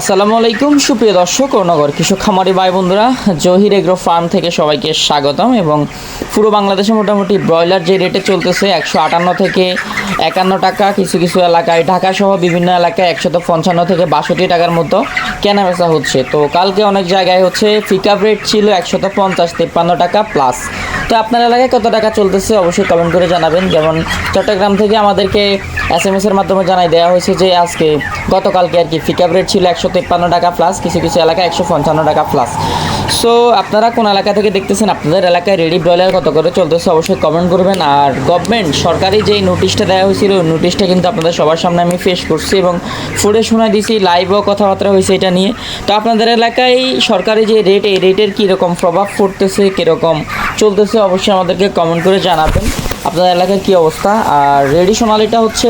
আসসালামু আলাইকুম, সুপ্রিয় দর্শক ও নগর কৃষক খামারি ভাই বন্ধুরা। জহির এগ্রো ফার্ম থেকে সবাইকে স্বাগতম এবং পুরো বাংলাদেশে মোটামুটি ব্রয়লার যে রেটে চলতেছে একশো আটান্ন থেকে একান্ন টাকা, কিছু কিছু এলাকায় ঢাকা সহ বিভিন্ন এলাকায় একশত পঞ্চান্ন থেকে বাষট্টি টাকার মতো কেনা বেচা হচ্ছে। তো কালকে অনেক জায়গায় হচ্ছে পিকআপ রেট ছিল একশত পঞ্চাশ, তিপ্পান্ন টাকা প্লাস তো আপনার এলাকায় কত টাকা চলতেছে অবশ্যই কমেন্ট করে জানাবেন। যেমন চট্টগ্রাম থেকে আমাদেরকে এস এম এর মাধ্যমে জানাই দেওয়া হয়েছে যে আজকে গতকালকে আর কি পিকআপ রেট ছিল একশো তিপ্পান্ন টাকা প্লাস কিছু কিছু এলাকায় একশো পঞ্চান্ন টাকা প্লাস সো আপনারা কোন এলাকা থেকে দেখতেছেন? আপনাদের এলাকায় রেডি ব্রয়লার কত করে চলতেছে অবশ্যই কমেন্ট করবেন। আর গভর্নমেন্ট সরকারি যেই নোটিশটা দেওয়া হয়েছিল নোটিশটা কিন্তু আপনাদের সবার সামনে আমি ফেস করছি এবং ফুডে শোনা দিছি লাইভও কথাবার্তা হয়েছে এটা নিয়ে। তো আপনাদের এলাকায় সরকারি যে রেট এই রেটের কীরকম প্রভাব পড়তেছে, কীরকম চলতেছে, অবশ্যই আমাদেরকে কমেন্ট করে জানাবেন। আপনাদের এলাকায় কী অবস্থা? আর রেডি সোনালিটা হচ্ছে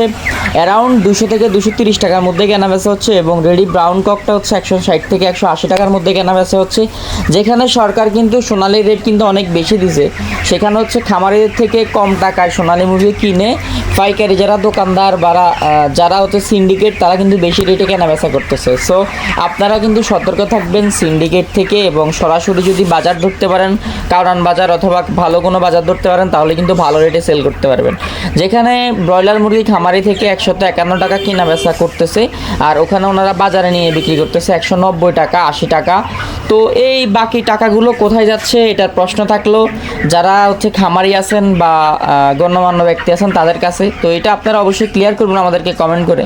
অ্যারাউন্ড দুশো থেকে দুশো তিরিশ টাকার মধ্যে কেনা বেচা হচ্ছে এবং রেডি ব্রাউন ককটা হচ্ছে একশো ষাট থেকে একশো আশি টাকার মধ্যে কেনা বেচা হচ্ছে। যেখানে সরকার কিন্তু সোনালি রেট কিন্তু অনেক বেশি দিছে। সেখানে হচ্ছে খামারের থেকে কম টাকায় সোনালি মুরগি কিনে পাইকারি যারা দোকানদার বা যারা হচ্ছে সিন্ডিকেট তারা কিন্তু বেশি রেটে কেনা বেচা করতেছে। সো আপনারা কিন্তু সতর্ক থাকবেন সিন্ডিকেট থেকে এবং সরাসরি যদি বাজার ধরতে পারেন, কারণ বাজার অথবা ভালো কোনো বাজার ধরতে পারেন, তাহলে কিন্তু ভালো রেটে সেল করতে পারবেন। যেখানে ব্রয়লার মুরগি খামারি থেকে একশত একান্ন টাকা কিনা বেচা করতেছে আর ওখানে ওনারা বাজারে নিয়ে বিক্রি করতেছে একশো নব্বই টাকা, আশি টাকা। তো এই বাকি টাকাগুলো কোথায় যাচ্ছে এটার প্রশ্ন থাকল। যারা হচ্ছে খামারি আছেন বা গণ্যমান্য ব্যক্তি আছেন তাদের কাছে। তো এটা আপনারা অবশ্যই ক্লিয়ার করবেন আমাদেরকে কমেন্ট করে।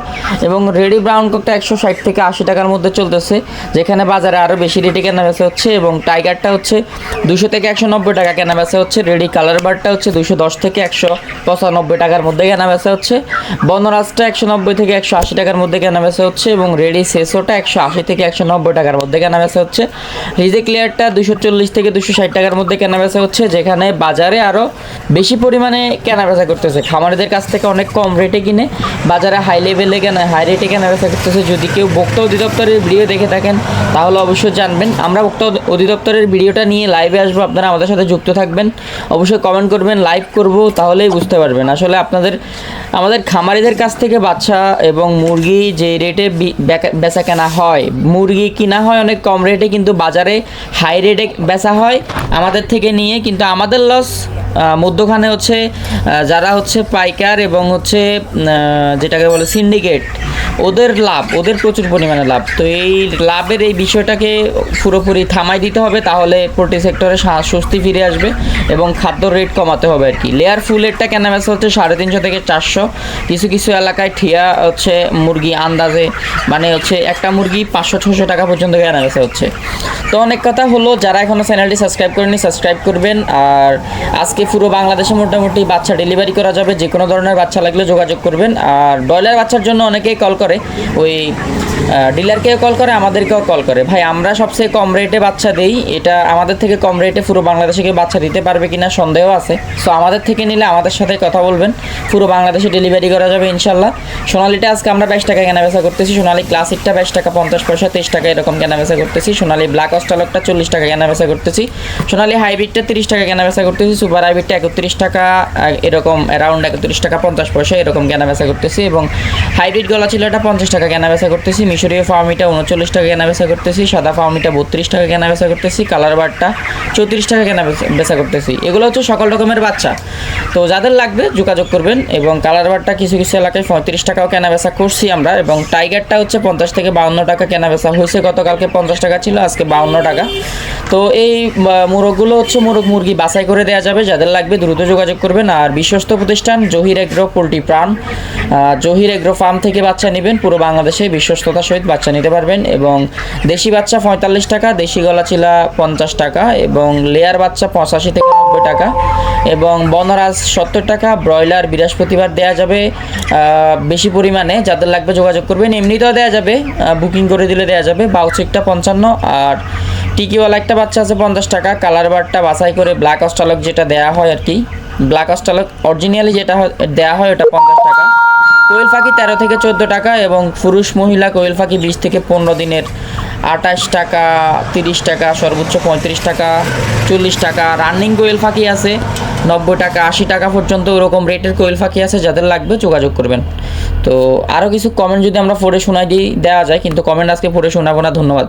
এবং রেডি ব্রাউন কোকটা একশো ষাট থেকে আশি টাকার মধ্যে চলতেছে, যেখানে বাজারে আরও বেশি রেটে কেনা বেচা হচ্ছে এবং টাইগারটা হচ্ছে দুশো থেকে একশো নব্বই টাকা কেনা বেচা হচ্ছে। রেডি কালার বারটা হচ্ছে দুশো দশ থেকে একশো পঁচানব্বই টাকার মধ্যে কেনা বেচা হচ্ছে। বনরাজটা একশো নব্বই থেকে একশো আশি টাকার মধ্যে কেনা বেচা হচ্ছে এবং রেডি সেসোটা একশো আশি থেকে একশো নব্বই টাকার মধ্যে কেনা বেচা হচ্ছে। রিজে ক্লিয়ারটা দুশো চল্লিশ থেকে দুশো ষাট টাকার মধ্যে কেনা বেচা হচ্ছে, যেখানে বাজারে আরও বেশি পরিমাণে কেনা বেচা করতেছে। খামারিদের কাছ থেকে অনেক কম রেটে কিনে, বাজারে হাই লেভেলে কেনা হাই রেটে কেনা বেচা করতেছে। যদি কেউ ভোক্তা অধিদপ্তরের ভিডিও দেখে থাকেন, তাহলে অবশ্যই জানবেন। আমরা ভোক্তা অধিদপ্তরের ভিডিওটা নিয়ে লাইভে আসব। আপনারা আমাদের সাথে যুক্ত থাকবেন। অবশ্যই কমেন্ট করবেন লাইভ করব। তাহলেই বুঝতে পারবেন। আসলে আপনাদের, আমাদের খামারিদের কাছ থেকে বাচ্চা এবং মুরগি যে রেটে বেচা কেনা হয়, মুরগি কিনা হয় অনেক কম রেটে কিন্তু বাজারে হাই রেটে বেচা হয়, আমাদের থেকে নিয়ে, কিন্তু আমাদের লস মধ্যখানে হচ্ছে যারা হচ্ছে পাইকার এবং হচ্ছে যেটাকে বলে সিন্ডিকেট ওদের লাভ, ওদের প্রচুর পরিমাণে লাভ। তো এই লাভের এই বিষয়টাকে পুরোপুরি থামাই দিতে হবে, তাহলে পোলট্রি সেক্টরে স্বস্তি ফিরে আসবে এবং খাদ্য রেট কমাতে হবে আর কি। লেয়ার ফুলেরটা কেনা বেচা হচ্ছে? সাড়ে তিনশো থেকে চারশো। কিছু কিছু এলাকায় ঠিয়া হচ্ছে মুরগি আন্দাজে মানে হচ্ছে একটা মুরগি পাঁচশো ছশো টাকা পর্যন্ত কেনা বেচা হচ্ছে? তো অনেক কথা হলো, যারা এখনও চ্যানেলটি সাবস্ক্রাইব করেনি সাবস্ক্রাইব করবেন। আর আজকে পুরো বাংলাদেশে মোটামুটি বাচ্চা ডেলিভারি করা যাবে, যে কোনো ধরনের বাচ্চা লাগলে যোগাযোগ করবেন। আর ব্রয়লার বাচ্চার জন্য অনেকেই কল করে। ওই ডিলারকেও কল করে, আমাদেরকেও কল করে। ভাই, আমরা সবচেয়ে কম রেটে বাচ্চা দেই। এটা আমাদের থেকে কম রেটে পুরো বাংলাদেশে কেউ বাচ্চা দিতে পারবে কিনা সন্দেহ আছে। সো আমাদের থেকে নিলে আমাদের সাথে কথা বলবেন। পুরো বাংলাদেশে ডেলিভারি করা যাবে, ইনশাল্লাহ। সোনালিটা আজকে আমরা বাইশ টাকা কেনা বেচা করতেছি। সোনালি ক্লাসিকটা বাইশ টাকা পঞ্চাশ পয়সা, তেইশ টাকা এরকম কেনা বেচা করতেছি। সোনালি ব্ল্যাক অস্টালকটা চল্লিশ টাকা কেনা বেচা করতেছি। সোনালি হাইব্রিডটা তিরিশ টাকা কেনা বেচা করতেছি। সুপার হাইব্রিডটা একত্রিশ টাকা এরকম অ্যারাউন্ড একত্রিশ টাকা, পঞ্চাশ পয়সা এরকম কেনা বেচা করতেছি এবং হাইব্রিড গলা ছিল এটা পঞ্চাশ টাকা কেনা বেচা করতেছি, মিশরীয় ফার্মিটা উনচল্লিশ টাকা কেনা বেচা করতেছি, সাদা ফার্মিটা বত্রিশ টাকা কেনা বেচা করতেছি কালার বারটা চৌত্রিশ টাকা কেনা বেচা করতেছি। এগুলো হচ্ছে সকল রকমের বাচ্চা। তো যাদের লাগবে যোগাযোগ করবেন এবং কালার বারটা কিছু কিছু এলাকায় পঁয়ত্রিশ টাকাও কেনা বেচা করছি আমরা এবং টাইগারটা হচ্ছে পঞ্চাশ থেকে বাউন্ন টাকা কেনা বেচা হয়েছে, গতকালকে পঞ্চাশ টাকা ছিল, আজকে বাউন্ন টাকা। তো এই মোরগগুলো হচ্ছে মোরগ মুরগি বাছাই করে দেওয়া যাবে যাদের লাগবে দ্রুত যোগাযোগ করবেন। আর বিশ্বস্ত প্রতিষ্ঠান জহির এগ্রো পোলট্রি আহ, জহির এগ্রো ফার্ম থেকে বাচ্চা নেবেন। পুরো বাংলাদেশে বিশ্বস্ততার সহিত বাচ্চা নিতে পারবেন এবং দেশি বাচ্চা পঁয়তাল্লিশ টাকা দেশি গলা চিলা পঞ্চাশ টাকা এবং লেয়ার বাচ্চা পঁচাশি থেকে নব্বই টাকা এবং বনরাজ সত্তর টাকা ব্রয়লার বৃহস্পতিবার দেওয়া যাবে বেশি পরিমাণে যাদের লাগবে যোগাযোগ করবেন। এমনিতেও দেওয়া যাবে বুকিং করে দিলে দেওয়া যাবে বাউচিকটা পঞ্চান্ন আর টিকিওয়ালা একটা বাচ্চা আছে পঞ্চাশ টাকা কালার বারটা বাছাই করে ব্ল্যাক অস্টালক যেটা দেওয়া হয় আর কি। ব্ল্যাক অস্টালক অরিজিনালি যেটা দেওয়া হয় ওটা পঞ্চাশ টাকা। কোয়েল পাখি তেরো থেকে চোদ্দ টাকা এবং পুরুষ মহিলা কোয়েল পাখি বিশ থেকে পনেরো দিনের। আঠাশ টাকা, তিরিশ টাকা, সর্বোচ্চ পঁয়ত্রিশ টাকা, চল্লিশ টাকা। রানিং কোয়েল পাখি আছে, নব্বই টাকা, আশি টাকা পর্যন্ত ওরকম রেটের কোয়েল পাখি আছে, যাদের লাগবে যোগাযোগ করবেন। তো আরও কিছু কমেন্ট যদি আমরা পড়ে শোনাই দিই দেওয়া যায়, কিন্তু কমেন্ট আজকে পড়ে শোনাবো না, ধন্যবাদ।